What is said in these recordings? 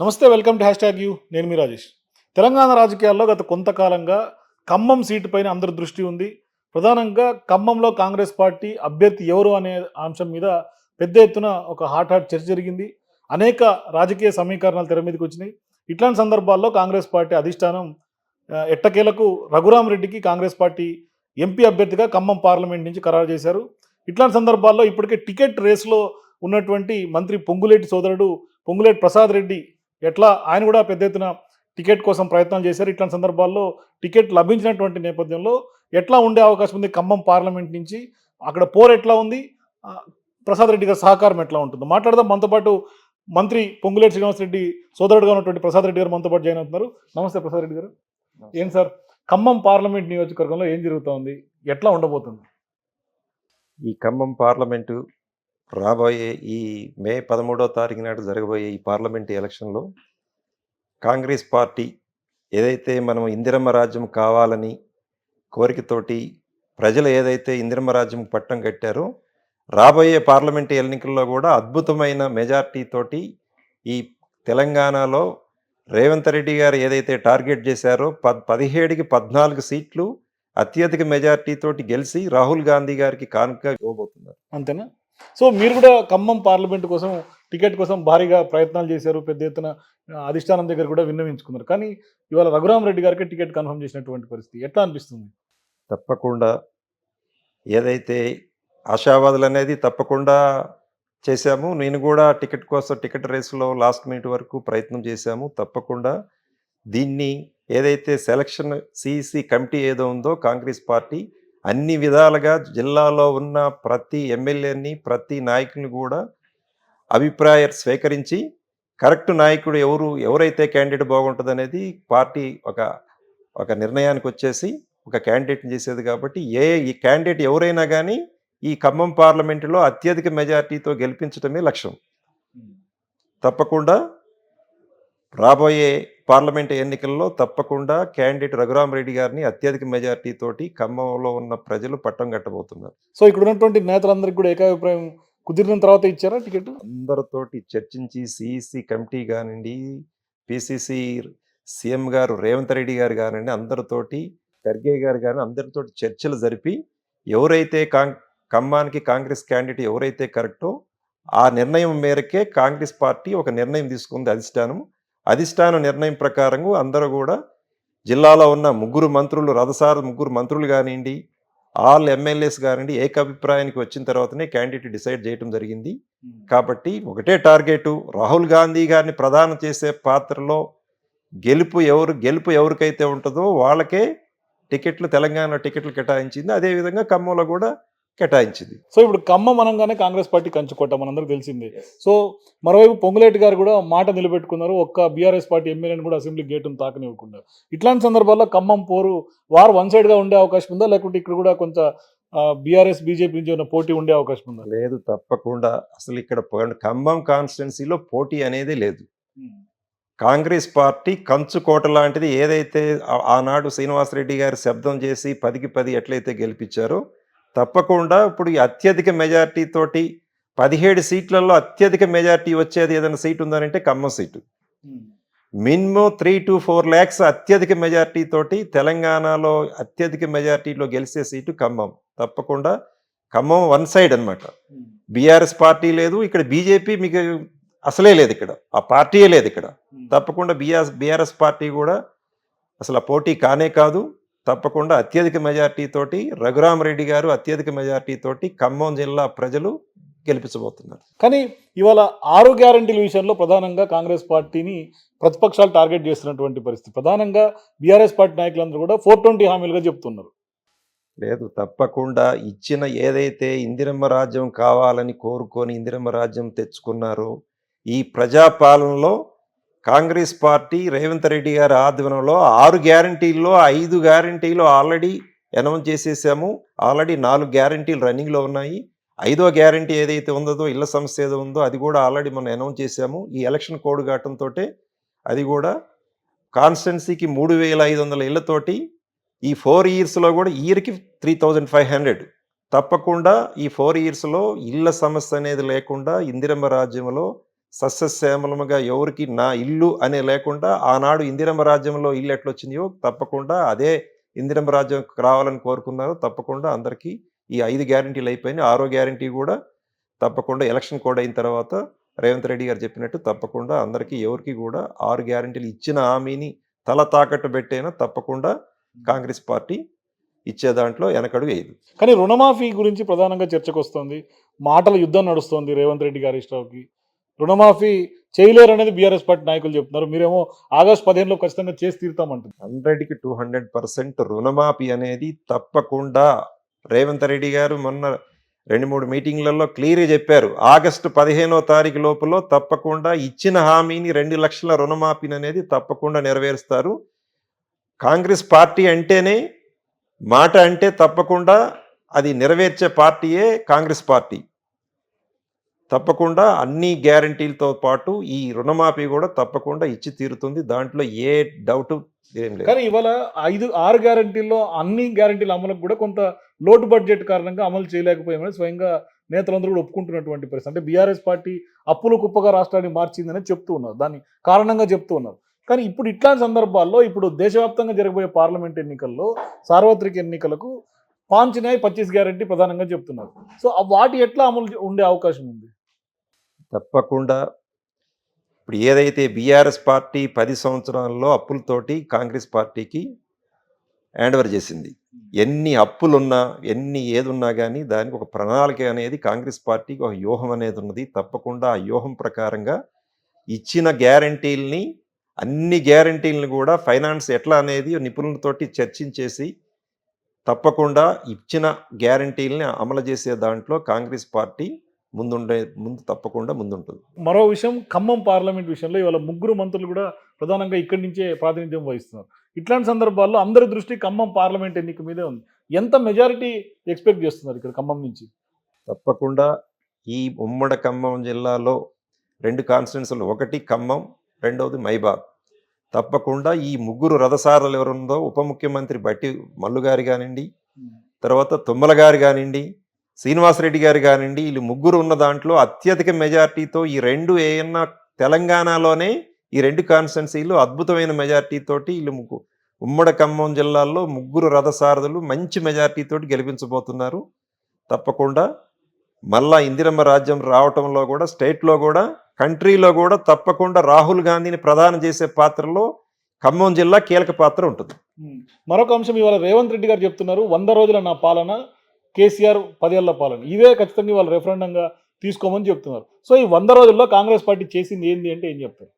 నమస్తే welcome to hashtag you. నేను మీ రాజేష్. తెలంగాణ రాజకీయాల్లో గత కొంతకాలంగా ఖమ్మం సీటు పైన అందరి దృష్టి ఉంది. ప్రధానంగా ఖమ్మంలో కాంగ్రెస్ పార్టీ అభ్యర్థి ఎవరు అనే అంశం మీద పెద్ద ఎత్తున ఒక హాట్ హాట్ చర్చ జరిగింది. అనేక రాజకీయ సమీకరణాలు తెర మీదకి వచ్చినాయి. ఇట్లాంటి సందర్భాల్లో కాంగ్రెస్ పార్టీ అధిష్టానం ఎట్టకేలకు రఘురామరెడ్డికి కాంగ్రెస్ పార్టీ ఎంపీ అభ్యర్థిగా ఖమ్మం పార్లమెంట్ నుంచి ఖరారు చేశారు. ఇట్లాంటి సందర్భాల్లో ఇప్పటికే టికెట్ రేస్లో ఉన్నటువంటి మంత్రి పొంగులేటి సోదరుడు పొంగులేటి ప్రసాద్ రెడ్డి ఎట్లా ఆయన కూడా పెద్ద ఎత్తున టికెట్ కోసం ప్రయత్నాలు చేశారు. ఇట్లాంటి సందర్భాల్లో టికెట్ లభించినటువంటి నేపథ్యంలో ఎట్లా ఉండే అవకాశం ఉంది? ఖమ్మం పార్లమెంట్ నుంచి అక్కడ పోర్ ఎట్లా ఉంది? ప్రసాద్ రెడ్డి గారి సహకారం ఎట్లా ఉంటుంది మాట్లాడదాం. మనతో పాటు మంత్రి పొంగులేటి శ్రీనివాస్ రెడ్డి సోదరుడుగా ఉన్నటువంటి ప్రసాద్ రెడ్డి గారు మనతో పాటు జాయిన్ అవుతున్నారు. నమస్తే ప్రసాద్ రెడ్డి గారు. ఏం సార్? ఖమ్మం పార్లమెంట్ నియోజకవర్గంలో ఏం జరుగుతోంది? ఎట్లా ఉండబోతుంది? ఈ ఖమ్మం పార్లమెంటు రాబోయే ఈ మే పదమూడో తారీఖు నాడు జరగబోయే ఈ పార్లమెంట్ ఎలక్షన్లో కాంగ్రెస్ పార్టీ ఏదైతే మనం ఇందిరమ్మ రాజ్యం కావాలని కోరికతోటి ప్రజలు ఏదైతే ఇందిరమ్మ రాజ్యం పట్టం కట్టారో రాబోయే పార్లమెంట్ ఎన్నికల్లో కూడా అద్భుతమైన మెజార్టీ తోటి ఈ తెలంగాణలో రేవంత్ రెడ్డి గారు ఏదైతే టార్గెట్ చేశారో పద్ పదిహేడుకి పద్నాలుగు సీట్లు అత్యధిక మెజార్టీ తోటి గెలిచి రాహుల్ గాంధీ గారికి కానుక ఇవ్వబోతున్నారు. అంతేనా? సో మీరు కూడా ఖమ్మం పార్లమెంట్ కోసం టికెట్ కోసం భారీగా ప్రయత్నాలు చేశారు పెద్ద ఎత్తున అధిష్టానం దగ్గర కూడా విన్నవించుకున్నారు. కానీ ఇవాళ రఘురామ్ రెడ్డి గారికి టికెట్ కన్ఫర్మ్ చేసినటువంటి పరిస్థితి ఎట్లా అనిపిస్తుంది? తప్పకుండా. ఏదైతే ఆశావాదులు అనేది తప్పకుండా చేశాము. నేను కూడా టికెట్ కోసం టికెట్ రేసులో లాస్ట్ మినిట్ వరకు ప్రయత్నం చేశాము. తప్పకుండా. దీన్ని ఏదైతే సెలక్షన్ సిఇసి కమిటీ ఏదో ఉందో కాంగ్రెస్ పార్టీ అన్ని విధాలుగా జిల్లాలో ఉన్న ప్రతి ఎమ్మెల్యేని ప్రతి నాయకుని కూడా అభిప్రాయం స్వీకరించి కరెక్ట్ నాయకుడు ఎవరు ఎవరైతే క్యాండిడేట్ బాగుంటుంది అనేది పార్టీ ఒక ఒక నిర్ణయానికి వచ్చేసి ఒక క్యాండిడేట్ని చేసేది కాబట్టి ఏ ఈ క్యాండిడేట్ ఎవరైనా కానీ ఈ ఖమ్మం పార్లమెంటులో అత్యధిక మెజార్టీతో గెలిపించడమే లక్ష్యం. తప్పకుండా రాబోయే పార్లమెంట్ ఎన్నికల్లో తప్పకుండా క్యాండిడేట్ రఘురామ్ రెడ్డి గారిని అత్యధిక మెజార్టీ తోటి ఖమ్మంలో ఉన్న ప్రజలు పట్టం కట్టబోతున్నారు. సో ఇక్కడ ఉన్నటువంటి నేతలందరికీ కూడా ఏకాభిప్రాయం కుదిరిన తర్వాత ఇచ్చారా టికెట్? అందరితోటి చర్చించి సిఇసి కమిటీ కానివ్వండి పిసిసి సీఎం గారు రేవంత్ రెడ్డి గారు కానివ్వండి అందరితోటి ఖర్గే గారు కానీ అందరితోటి చర్చలు జరిపి ఎవరైతే కాం ఖమ్మానికి కాంగ్రెస్ క్యాండిడేట్ ఎవరైతే కరెక్టో ఆ నిర్ణయం మేరకే కాంగ్రెస్ పార్టీ ఒక నిర్ణయం తీసుకుంది అధిష్టానం. అధిష్టానం నిర్ణయం ప్రకారం అందరూ కూడా జిల్లాలో ఉన్న ముగ్గురు మంత్రులు రథసార ముగ్గురు మంత్రులు కానివ్వండి ఆల్ ఎమ్మెల్యేస్ కానివ్వండి ఏకాభిప్రాయానికి వచ్చిన తర్వాతనే క్యాండిడేట్ డిసైడ్ చేయడం జరిగింది. కాబట్టి ఒకటే టార్గెట్ రాహుల్ గాంధీ గారిని ప్రదానం చేసే పాత్రలో గెలుపు ఎవరు గెలుపు ఎవరికైతే ఉంటుందో వాళ్ళకే టికెట్లు తెలంగాణ టికెట్లు కేటాయించింది. అదేవిధంగా ఖమ్మంలో కూడా కేటాయించింది. సో ఇప్పుడు ఖమ్మం అనగానే కాంగ్రెస్ పార్టీ కంచుకోట మనందరికి తెలిసిందే. సో మరోవైపు పొంగులేటి గారు కూడా మాట నిలబెట్టుకున్నారు. ఒక్క బీఆర్ఎస్ పార్టీ ఎమ్మెల్యేని కూడా అసెంబ్లీ గేటును తాకనివ్వకుండా. ఇట్లాంటి సందర్భాల్లో ఖమ్మం పోరు వారు వన్ సైడ్గా ఉండే అవకాశం ఉందా? లేకుంటే ఇక్కడ కూడా కొంత బీఆర్ఎస్ బీజేపీ నుంచి ఉన్న పోటీ ఉండే అవకాశం ఉందా? లేదు తప్పకుండా. అసలు ఇక్కడ ఖమ్మం కాన్స్టిట్యున్సీలో పోటీ అనేది లేదు. కాంగ్రెస్ పార్టీ కంచుకోట లాంటిది ఏదైతే ఆనాడు శ్రీనివాసరెడ్డి గారు శబ్దం చేసి పదికి పది ఎట్లయితే గెలిపించారో తప్పకుండా ఇప్పుడు ఈ అత్యధిక మెజార్టీ తోటి పదిహేడు సీట్లలో అత్యధిక మెజార్టీ వచ్చేది ఏదైనా seat ఉందనంటే Khammam seat. Minimum three to four lakhs అత్యధిక మెజార్టీ తోటి తెలంగాణలో అత్యధిక మెజార్టీలో గెలిచే సీటు ఖమ్మం. తప్పకుండా ఖమ్మం వన్ సైడ్ అన్నమాట. బీఆర్ఎస్ పార్టీ లేదు ఇక్కడ బీజేపీ మీకు అసలే లేదు ఇక్కడ. ఆ పార్టీయే లేదు ఇక్కడ. తప్పకుండా బీఆర్ బీఆర్ఎస్ పార్టీ కూడా అసలు ఆ పోటీ కానే కాదు. తప్పకుండా అత్యధిక మెజార్టీ తోటి రఘురామరెడ్డి గారు అత్యధిక మెజార్టీ తోటి ఖమ్మం జిల్లా ప్రజలు గెలిపించబోతున్నారు. కానీ ఇవాళ ఆరు గ్యారంటీల విషయంలో ప్రధానంగా కాంగ్రెస్ పార్టీని ప్రతిపక్షాలు టార్గెట్ చేస్తున్నటువంటి పరిస్థితి. ప్రధానంగా బీఆర్ఎస్ పార్టీ నాయకులందరూ కూడా ఫోర్ ట్వంటీ హామీలుగా చెప్తున్నారు. లేదు తప్పకుండా ఇచ్చిన ఏదైతే ఇందిరమ్మ రాజ్యం కావాలని కోరుకొని ఇందిరమ్మ రాజ్యం తెచ్చుకున్నారో ఈ ప్రజాపాలనలో కాంగ్రెస్ పార్టీ రేవంత్ రెడ్డి గారి ఆధ్వర్యంలో ఆరు గ్యారంటీల్లో ఐదు గ్యారంటీలు ఆల్రెడీ అనౌన్స్ చేసేసాము. ఆల్రెడీ నాలుగు గ్యారంటీలు రన్నింగ్లో ఉన్నాయి. ఐదో గ్యారంటీ ఏదైతే ఉందో ఇళ్ళ సమస్య ఏదో ఉందో అది కూడా ఆల్రెడీ మనం అనౌన్స్ చేసాము. ఈ ఎలక్షన్ కోడ్ ఘాటంతో అది కూడా కాన్స్టెన్సీకి మూడు వేల ఐదు వందల ఇళ్ళతోటి ఈ ఫోర్ ఇయర్స్లో కూడా ఇయర్కి త్రీ థౌజండ్ ఫైవ్ హండ్రెడ్. తప్పకుండా ఈ ఫోర్ ఇయర్స్లో ఇళ్ళ సమస్య అనేది లేకుండా ఇందిరమ్మ రాజ్యంలో సస్యశ్యామలముగా ఎవరికి నా ఇల్లు అనే లేకుండా ఆనాడు ఇందిరమ్మ రాజ్యంలో ఇల్లు ఎట్లా వచ్చిందో తప్పకుండా అదే ఇందిరమ్మ రాజ్యం రావాలని కోరుకున్నారో తప్పకుండా అందరికీ ఈ ఐదు గ్యారంటీలు అయిపోయినాయి. ఆరో గ్యారంటీ కూడా తప్పకుండా ఎలక్షన్ కోడ్ అయిన తర్వాత రేవంత్ రెడ్డి గారు చెప్పినట్టు తప్పకుండా అందరికీ ఎవరికి కూడా ఆరు గ్యారంటీలు ఇచ్చిన హామీని తల తాకట్టు పెట్టైనా తప్పకుండా కాంగ్రెస్ పార్టీ ఇచ్చే దాంట్లో వెనకడు వేయదు. కానీ రుణమాఫీ గురించి ప్రధానంగా చర్చకు వస్తుంది మాటల యుద్ధం నడుస్తుంది రేవంత్ రెడ్డి గారి ఇష్టంకి. రుణమాఫీ చేయలేరు అనేది బీఆర్ఎస్ పార్టీ నాయకులు చెప్తున్నారు. మీరేమో ఆగస్టు పదిహేనులో ఖచ్చితంగా చేసి తీరుతామంటుంది హండ్రెడ్కి టూ హండ్రెడ్ పర్సెంట్ రుణమాఫీ అనేది తప్పకుండా రేవంత్ రెడ్డి గారు మొన్న రెండు మూడు మీటింగ్లలో క్లియర్గా చెప్పారు. ఆగస్టు పదిహేనో తారీఖు లోపల తప్పకుండా ఇచ్చిన హామీని రెండు లక్షల రుణమాఫీని అనేది తప్పకుండా నెరవేరుస్తారు. కాంగ్రెస్ పార్టీ అంటేనే మాట అంటే తప్పకుండా అది నెరవేర్చే పార్టీయే కాంగ్రెస్ పార్టీ. తప్పకుండా అన్ని గ్యారంటీలతో పాటు ఈ రుణమాఫీ కూడా తప్పకుండా ఇచ్చి తీరుతుంది. దాంట్లో ఏ డౌట్ ఏం లేదు. కానీ ఇవాళ ఐదు ఆరు గ్యారంటీల్లో అన్ని గ్యారంటీల అమలుకు కూడా కొంత లోటు బడ్జెట్ కారణంగా అమలు చేయలేకపోయామని స్వయంగా నేతలందరూ కూడా ఒప్పుకుంటున్నటువంటి పరిస్థితి. అంటే బీఆర్ఎస్ పార్టీ అప్పులు కుప్పగా రాష్ట్రాన్ని మార్చిందని చెప్తూ ఉన్నారు. దాన్ని కారణంగా చెప్తూ ఉన్నారు. కానీ ఇప్పుడు ఇట్లాంటి సందర్భాల్లో ఇప్పుడు దేశవ్యాప్తంగా జరగబోయే పార్లమెంట్ ఎన్నికల్లో సార్వత్రిక ఎన్నికలకు పాంచినాయి పచ్చీస్ గ్యారంటీ ప్రధానంగా చెప్తున్నారు. సో వాటి ఎట్లా అమలు ఉండే అవకాశం ఉంది? తప్పకుండా. ఇప్పుడు ఏదైతే బీఆర్ఎస్ పార్టీ పది సంవత్సరాల్లో అప్పులతోటి కాంగ్రెస్ పార్టీకి హ్యాండ్ ఓవర్ చేసింది. ఎన్ని అప్పులున్నా ఎన్ని ఏదున్నా కానీ దానికి ఒక ప్రణాళిక అనేది కాంగ్రెస్ పార్టీకి ఒక వ్యూహం అనేది ఉన్నది. తప్పకుండా ఆ వ్యూహం ప్రకారంగా ఇచ్చిన గ్యారంటీల్ని అన్ని గ్యారంటీలను కూడా ఫైనాన్స్ ఎట్లా అనేది నిపుణులతోటి చర్చించేసి తప్పకుండా ఇచ్చిన గ్యారంటీల్ని అమలు చేసే దాంట్లో కాంగ్రెస్ పార్టీ ముందుండే ముందు తప్పకుండా ముందుంటుంది. మరో విషయం ఖమ్మం పార్లమెంట్ విషయంలో ఇవాళ ముగ్గురు మంత్రులు కూడా ప్రధానంగా ఇక్కడి నుంచే ప్రాతినిధ్యం వహిస్తున్నారు. ఇట్లాంటి సందర్భాల్లో అందరి దృష్టి ఖమ్మం పార్లమెంట్ ఎన్నిక మీదే ఉంది. ఎంత మెజారిటీ ఎక్స్పెక్ట్ చేస్తున్నారు ఇక్కడ ఖమ్మం నుంచి? తప్పకుండా ఈ ఉమ్మడి ఖమ్మం జిల్లాలో రెండు కాన్స్టిట్యున్సీలు ఒకటి ఖమ్మం రెండవది మైబాద్. తప్పకుండా ఈ ముగ్గురు రథసారులు ఎవరుందో ఉప ముఖ్యమంత్రి బట్టి మల్లు గారు కానివ్వండి తర్వాత తుమ్మల గారు కానివ్వండి శ్రీనివాసరెడ్డి గారు కానివ్వండి వీళ్ళు ముగ్గురు ఉన్న దాంట్లో అత్యధిక మెజార్టీతో ఈ రెండు ఏమన్నా తెలంగాణలోనే ఈ రెండు కాన్స్టిట్యున్సీలు అద్భుతమైన మెజార్టీతోటి వీళ్ళు ముగ్గు ఉమ్మడి ఖమ్మం జిల్లాల్లో ముగ్గురు రథసారథులు మంచి మెజారిటీతో గెలిపించబోతున్నారు. తప్పకుండా మళ్ళా ఇందిరమ్మ రాజ్యం రావటంలో కూడా స్టేట్లో కూడా కంట్రీలో కూడా తప్పకుండా రాహుల్ గాంధీని ప్రధానం చేసే పాత్రలో ఖమ్మం జిల్లా కీలక పాత్ర ఉంటుంది. మరొక అంశం ఇవాళ రేవంత్ రెడ్డి గారు చెప్తున్నారు వంద రోజుల నా పాలన కేసీఆర్ పదేళ్ళ పాలన. ఇవే ఖచ్చితంగా వాళ్ళు రెఫరెండంగా తీసుకోమని చెప్తున్నారు. సో ఈ వంద రోజుల్లో కాంగ్రెస్ పార్టీ చేసింది ఏంది అంటే ఏం చెప్తారు?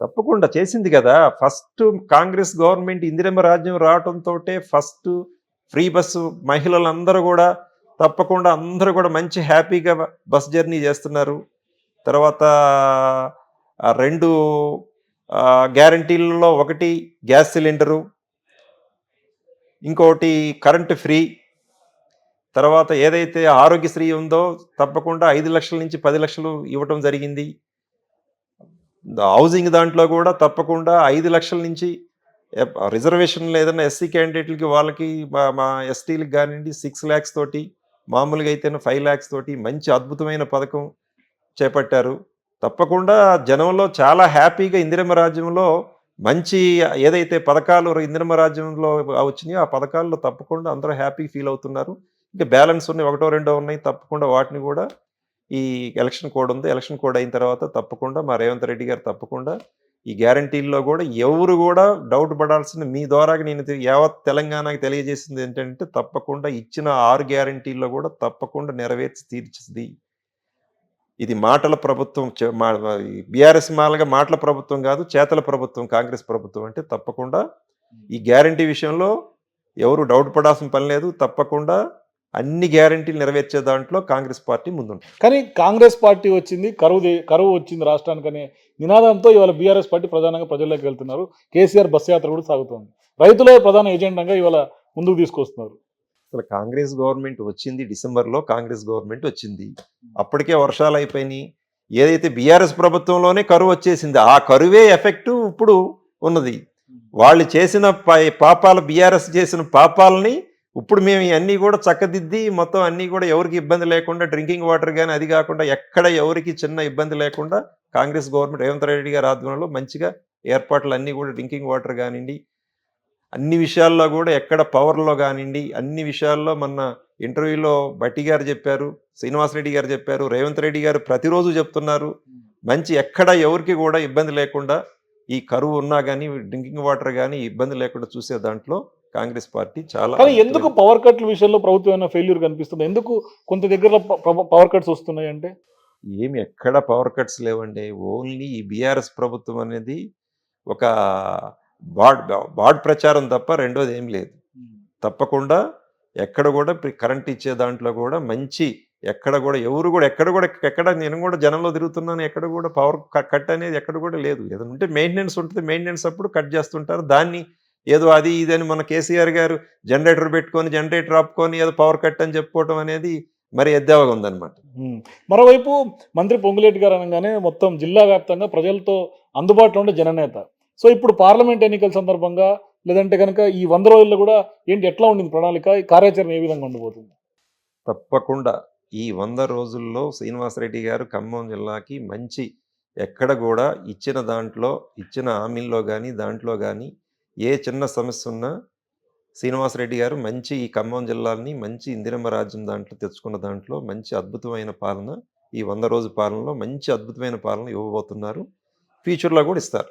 తప్పకుండా చేసింది కదా. ఫస్ట్ కాంగ్రెస్ గవర్నమెంట్ ఇందిరమ్మ రాజ్యం రావడంతో ఫస్ట్ ఫ్రీ బస్సు మహిళలందరూ కూడా తప్పకుండా అందరూ కూడా మంచి హ్యాపీగా బస్ జర్నీ చేస్తున్నారు. తర్వాత రెండు గ్యారంటీలలో ఒకటి గ్యాస్ సిలిండరు ఇంకోటి కరెంటు ఫ్రీ. తర్వాత ఏదైతే ఆరోగ్యశ్రీ ఉందో తప్పకుండా ఐదు లక్షల నుంచి పది లక్షలు ఇవ్వటం జరిగింది. హౌసింగ్ దాంట్లో కూడా తప్పకుండా ఐదు లక్షల నుంచి రిజర్వేషన్ రిజర్వేషన్లు ఏదైనా ఎస్సీ క్యాండిడేట్లకి వాళ్ళకి మా- మా ఎస్టీలకు కానివ్వండి సిక్స్ ల్యాక్స్ తోటి మామూలుగా అయితే ఫైవ్ ల్యాక్స్ తోటి మంచి అద్భుతమైన పథకం చేపట్టారు. తప్పకుండా జనంలో చాలా హ్యాపీగా ఇందిరమ్మ రాజ్యంలో మంచి ఏదైతే పథకాలు ఇందిరమ్మ రాజ్యంలో వచ్చినాయో ఆ పథకాల్లో తప్పకుండా అందరూ హ్యాపీ ఫీల్ అవుతున్నారు. ఇంకా బ్యాలెన్స్ ఉన్నాయి ఒకటో రెండో ఉన్నాయి తప్పకుండా వాటిని కూడా ఈ ఎలక్షన్ కోడ్ ఉంది. ఎలక్షన్ కోడ్ అయిన తర్వాత తప్పకుండా మా రేవంత్ రెడ్డి గారు తప్పకుండా ఈ గ్యారంటీల్లో కూడా ఎవరు కూడా డౌట్ పడాల్సిన మీ ద్వారా నేను యావత్ తెలంగాణకి తెలియజేసింది ఏంటంటే తప్పకుండా ఇచ్చిన ఆరు గ్యారంటీల్లో కూడా తప్పకుండా నెరవేర్చి తీర్చింది. ఇది మాటల ప్రభుత్వం బీఆర్ఎస్ మాలగా మాటల ప్రభుత్వం కాదు చేతల ప్రభుత్వం కాంగ్రెస్ ప్రభుత్వం అంటే తప్పకుండా ఈ గ్యారంటీ విషయంలో ఎవరు డౌట్ పడాల్సిన పని లేదు. తప్పకుండా అన్ని గ్యారంటీలు నెరవేర్చే దాంట్లో కాంగ్రెస్ పార్టీ ముందుంటుంది. కానీ కాంగ్రెస్ పార్టీ వచ్చింది కరువు కరువు వచ్చింది రాష్ట్రానికి అనే నినాదంతో ఇవాళ బీఆర్ఎస్ పార్టీ ప్రధానంగా ప్రజల్లోకి వెళ్తున్నారు. కేసీఆర్ బస్ యాత్ర కూడా సాగుతోంది. రైతులే ప్రధాన ఎజెండాగా ఇవాళ ముందుకు తీసుకొస్తున్నారు. అసలు కాంగ్రెస్ గవర్నమెంట్ వచ్చింది డిసెంబర్లో కాంగ్రెస్ గవర్నమెంట్ వచ్చింది. అప్పటికే వర్షాలు అయిపోయినాయి. ఏదైతే బీఆర్ఎస్ ప్రభుత్వంలోనే కరువు వచ్చేసింది ఆ కరువే ఎఫెక్ట్ ఇప్పుడు ఉన్నది. వాళ్ళు చేసిన పై- పాపాలు బీఆర్ఎస్ చేసిన పాపాలని ఇప్పుడు మేము ఇవన్నీ కూడా చక్కదిద్ది మొత్తం అన్నీ కూడా ఎవరికి ఇబ్బంది లేకుండా డ్రింకింగ్ వాటర్ కానీ అది కాకుండా ఎక్కడ ఎవరికి చిన్న ఇబ్బంది లేకుండా కాంగ్రెస్ గవర్నమెంట్ రేవంత్ రెడ్డి గారి ఆధ్వర్యంలో మంచిగా ఏర్పాట్లు అన్నీ కూడా డ్రింకింగ్ వాటర్ కానివ్వండి అన్ని విషయాల్లో కూడా ఎక్కడ పవర్లో కానివ్వండి అన్ని విషయాల్లో మొన్న ఇంటర్వ్యూలో బట్టి గారు చెప్పారు శ్రీనివాసరెడ్డి గారు చెప్పారు రేవంత్ రెడ్డి గారు ప్రతిరోజు చెప్తున్నారు మంచి ఎక్కడ ఎవరికి కూడా ఇబ్బంది లేకుండా ఈ కరువు ఉన్నా కానీ డ్రింకింగ్ వాటర్ కానీ ఇబ్బంది లేకుండా చూసే దాంట్లో కాంగ్రెస్ పార్టీ చాలా కానీ ఎందుకు పవర్ కట్ల విషయంలో ప్రభుత్వం ఏమైనా ఫెయిల్యూర్ కనిపిస్తుంది? ఎందుకు కొంత దగ్గర పవర్ కట్స్ వస్తున్నాయి అంటే? ఏమి ఎక్కడ పవర్ కట్స్ లేవండి. ఓన్లీ ఈ బీఆర్ఎస్ ప్రభుత్వం అనేది ఒక బాడ్ బాడ్ ప్రచారం తప్ప రెండోది ఏం లేదు. తప్పకుండా ఎక్కడ కూడా కరెంట్ ఇచ్చే దాంట్లో కూడా మంచి ఎక్కడ కూడా ఎవరు కూడా ఎక్కడ కూడా ఎక్కడ నేను కూడా జనంలో తిరుగుతున్నాను ఎక్కడ కూడా పవర్ కట్ అనేది ఎక్కడ కూడా లేదు. ఏదైనా ఉంటే మెయింటెనెన్స్ ఉంటుంది. మెయింటెనెన్స్ అప్పుడు కట్ చేస్తుంటారు. దాన్ని ఏదో అది ఇది అని మన కేసీఆర్ గారు జనరేటర్ పెట్టుకొని జనరేటర్ ఆపుకొని ఏదో పవర్ కట్ అని చెప్పుకోవటం అనేది మరి ఎద్దేవగా ఉందన్నమాట. మరోవైపు మంత్రి పొంగులేటి గారు అనగానే మొత్తం జిల్లా వ్యాప్తంగా ప్రజలతో అందుబాటులో ఉండే జననేత. సో ఇప్పుడు పార్లమెంట్ ఎన్నికల సందర్భంగా లేదంటే కనుక ఈ వంద రోజుల్లో కూడా ఏంటి ఎట్లా ఉండింది ప్రణాళిక? ఈ కార్యాచరణ ఏ విధంగా ఉండబోతుంది? తప్పకుండా ఈ వంద రోజుల్లో శ్రీనివాసరెడ్డి గారు ఖమ్మం జిల్లాకి మంచి ఎక్కడ కూడా ఇచ్చిన దాంట్లో ఇచ్చిన హామీల్లో కానీ దాంట్లో కానీ ఏ చిన్న సమస్య ఉన్నా శ్రీనివాసరెడ్డి గారు మంచి ఈ ఖమ్మం జిల్లాని మంచి ఇందిరమ్మ రాజ్యం దాంట్లో తెచ్చుకున్న దాంట్లో మంచి అద్భుతమైన పాలన ఈ వంద రోజు పాలనలో మంచి అద్భుతమైన పాలన ఇవ్వబోతున్నారు. ఫ్యూచర్లో కూడా ఇస్తారు.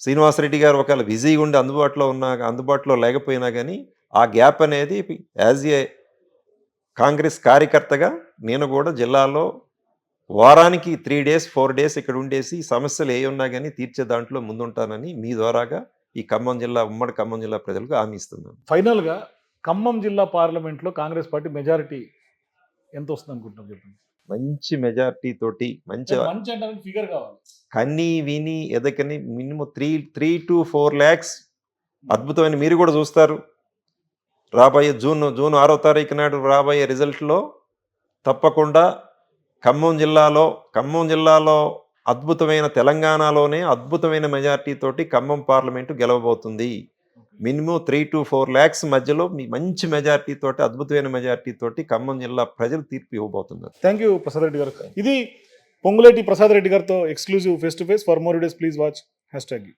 శ్రీనివాసరెడ్డి గారు ఒకవేళ బిజీగా ఉండి అందుబాటులో ఉన్నా అందుబాటులో లేకపోయినా కానీ ఆ గ్యాప్ అనేది యాజ్ ఏ కాంగ్రెస్ కార్యకర్తగా నేను కూడా జిల్లాలో వారానికి త్రీ డేస్ ఫోర్ డేస్ ఇక్కడ ఉండేసి సమస్యలు ఏ ఉన్నా కానీ తీర్చే దాంట్లో ముందుంటానని మీ ద్వారాగా ఈ ఖమ్మం జిల్లా ఉమ్మడి ఖమ్మం జిల్లా ప్రజలకు హామీ ఇస్తున్నాను. ఫైనల్గా ఖమ్మం జిల్లా పార్లమెంట్లో కాంగ్రెస్ పార్టీ మెజారిటీ ఎంత వస్తుంది అనుకుంటున్నాం చెప్పండి? మంచి మెజారిటీ తోటి మంచి ఫిగర్ కావాలి. కన్ని విని ఎదకని minimum three three to four lakhs అద్భుతమైన మీరు కూడా చూస్తారు. రాబోయే జూన్ జూన్ ఆరో తారీఖు నాడు రాబోయే రిజల్ట్లో తప్పకుండా ఖమ్మం జిల్లాలో ఖమ్మం జిల్లాలో అద్భుతమైన తెలంగాణలోనే అద్భుతమైన మెజార్టీ తోటి Khammam parliament గెలవబోతుంది. Minimum three to four lakhs మధ్యలో మీ మంచి మెజార్టీ తోటి అద్భుతమైన మెజార్టీ తోటి ఖమ్మం జిల్లా ప్రజలు తీర్పు ఇవ్వబోతున్నారు. థ్యాంక్ యూ ప్రసాద్ రెడ్డి గారు. ఇది పొంగులేటి ప్రసాద్ రెడ్డి గారితో exclusive face to face for more days please watch hashtag